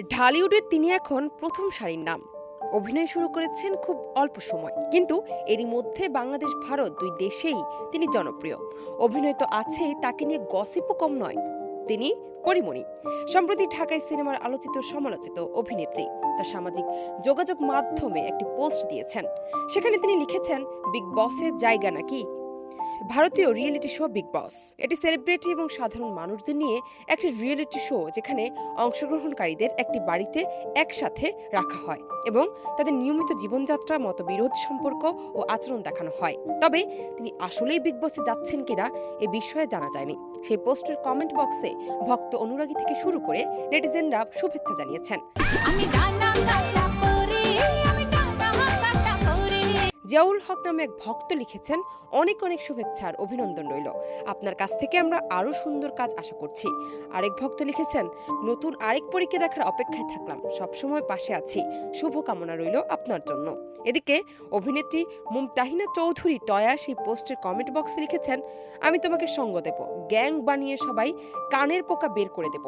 ঢালিউডে তিনি এখন প্রথম সারির নাম। অভিনয় শুরু করেছেন খুব অল্প সময়। কিন্তু এরই মধ্যে বাংলাদেশ, ভারত দুই দেশেই তিনি জনপ্রিয়। অভিনয় তো আছেই, তাকে নিয়ে গসিপও কম নয়। তিনি পরিমণি। সম্প্রতি ঢাকায় সিনেমার আলোচিত সমালোচিত অভিনেত্রী তার সামাজিক যোগাযোগ মাধ্যমে একটি পোস্ট দিয়েছেন। সেখানে তিনি লিখেছেন, বিগ বসের জায়গা নাকি ভারতীয় রিয়েলিটি শো বিগ বস। এটি সেলিব্রিটি এবং সাধারণ মানুষদের নিয়ে একটি রিয়েলিটি শো যেখানে অংশগ্রহণকারীদের একটি বাড়িতে একসাথে রাখা হয় এবং তাদের নিয়মিত জীবনযাত্রা, মতবিরোধ সম্পর্ক ও আচরণ দেখানো হয়। তবে তিনি আসলেই বিগ বসে যাচ্ছেন কিনা এ বিষয়ে জানা যায়নি। সেই পোস্টের কমেন্ট বক্সে ভক্ত অনুরাগী থেকে শুরু করে নেটিজেনরা শুভেচ্ছা জানিয়েছেন। আমি জিয়াউল হক নামে এক ভক্ত লিখেছেন, অনেক অনেক শুভেচ্ছা আর অভিনন্দন রইল। আপনার কাছ থেকে আমরা আরও সুন্দর কাজ আশা করছি। আরেক ভক্ত লিখেছেন, নতুন আরেক পরীক্ষা দেখার অপেক্ষায় থাকলাম। সবসময় পাশে আছি। শুভকামনা রইল আপনার জন্য। এদিকে অভিনেত্রী মুমতাহিনা চৌধুরী টয়া সেই পোস্টের কমেন্ট বক্সে লিখেছেন, আমি তোমাকে সঙ্গ দেব। গ্যাং বানিয়ে সবাই কানের পোকা বের করে দেব।